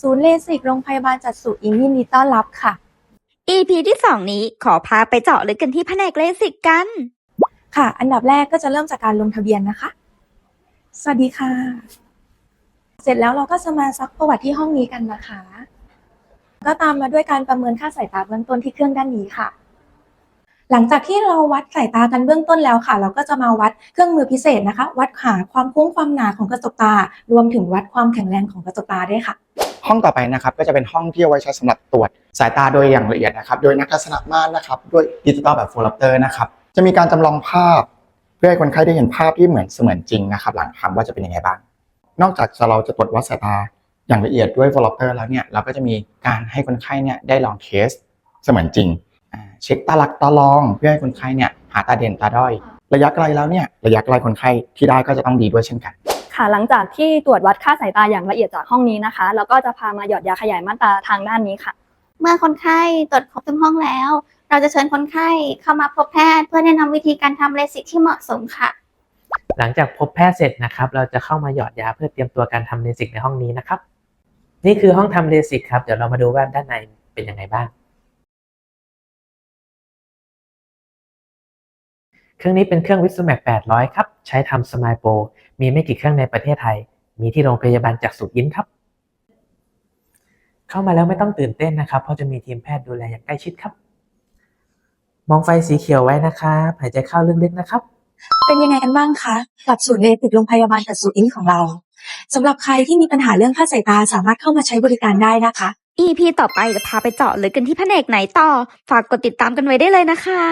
ศูนย์เลสิกโรงพยาบาลจัดสุอินยินดีต้อนรับค่ะ EP ที่ 2 นี้ขอพาไปเจาะลึกกันที่แผนกเลสิกกัน ค่ะ อันดับแรกก็จะเริ่มจากการลงทะเบียนนะคะ สวัสดีค่ะ เสร็จแล้วเราก็จะมาซักประวัติที่ห้องนี้กันนะคะ ก็ตามมาด้วยการประเมินค่าสายตาเบื้องต้นที่เครื่องด้านนี้ค่ะ หลังจากที่เราวัดสายตากันเบื้องต้นแล้วค่ะ เราก็จะมาวัดเครื่องมือพิเศษนะคะ วัดหาความโค้งความหนาของกระจกตา รวมถึงวัดความแข็งแรงของกระจกตาด้วยค่ะ ห้องต่อไปนะครับก็จะเป็นห้องที่เอาไว้ใช้สำหรับตรวจสายตาโดยอย่างละเอียดนะครับ โดยนักทัศนม่านนะครับด้วยดิจิตอลแบบโฟล o เตอร์นะครับจะมีการจำลองภาพ เพื่อให้คนไข้ได้เห็นภาพที่เหมือนเสมือนจริงนะครับ หลังทำว่าจะเป็นยังไงบ้าง นอกจากจะเราจะตรวจวัดสายตาอย่างละเอียดด้วยโฟล o เตอร์แล้วเนี่ยเราก็จะมีการให้คนไข้เนี่ยได้ลองเทสเสมือนจริงเช็คตาหลักตาลอง เพื่อให้คนไข้เนี่ยหาตาเด่นตาด้อย ระยะไกลแล้วเนี่ยระยะไกลคนไข้ที่ได้ก็จะต้องดีด้วยเช่นกัน ค่ะ หลังจากที่ตรวจวัดค่าสายตาอย่างละเอียดจากห้องนี้นะคะ แล้วก็จะพามาหยอดยาขยายม่านตาทางด้านนี้ค่ะ เมื่อคนไข้ตรวจครบทุกห้องแล้ว เราจะเชิญคนไข้เข้ามาพบแพทย์ เพื่อแนะนำวิธีการทำเลสิกที่เหมาะสมค่ะ หลังจากพบแพทย์เสร็จนะครับ เราจะเข้ามาหยอดยาเพื่อเตรียมตัวการทำเลสิกในห้องนี้นะครับ นี่คือห้องทำเลสิกครับ เดี๋ยวเรามาดูว่าด้านในเป็นยังไงบ้าง เครื่องนี้เป็นเครื่องวิสแมก800 ครับ ใช้ทำสมายโปรมีไม่กี่เครื่องในประเทศไทย มีที่โรงพยาบาลจักษุยินครับ เข้ามาแล้วไม่ต้องตื่นเต้นนะครับ เพราะจะมีทีมแพทย์ดูแลอย่างใกล้ชิดครับ มองไฟสีเขียวไว้นะครับหายใจเข้าลึกๆนะครับ เป็นยังไงกันบ้างคะกับศูนย์เลสิกโรงพยาบาลจัดสุอินของเราสำหรับใครที่มีปัญหาเรื่องค่าสายตาสามารถเข้ามาใช้บริการได้นะคะ EP ต่อไปจะพาไปเจาะลึกกันที่แผนกไหนต่อ ฝากกดติดตามกันไว้ได้เลยนะคะ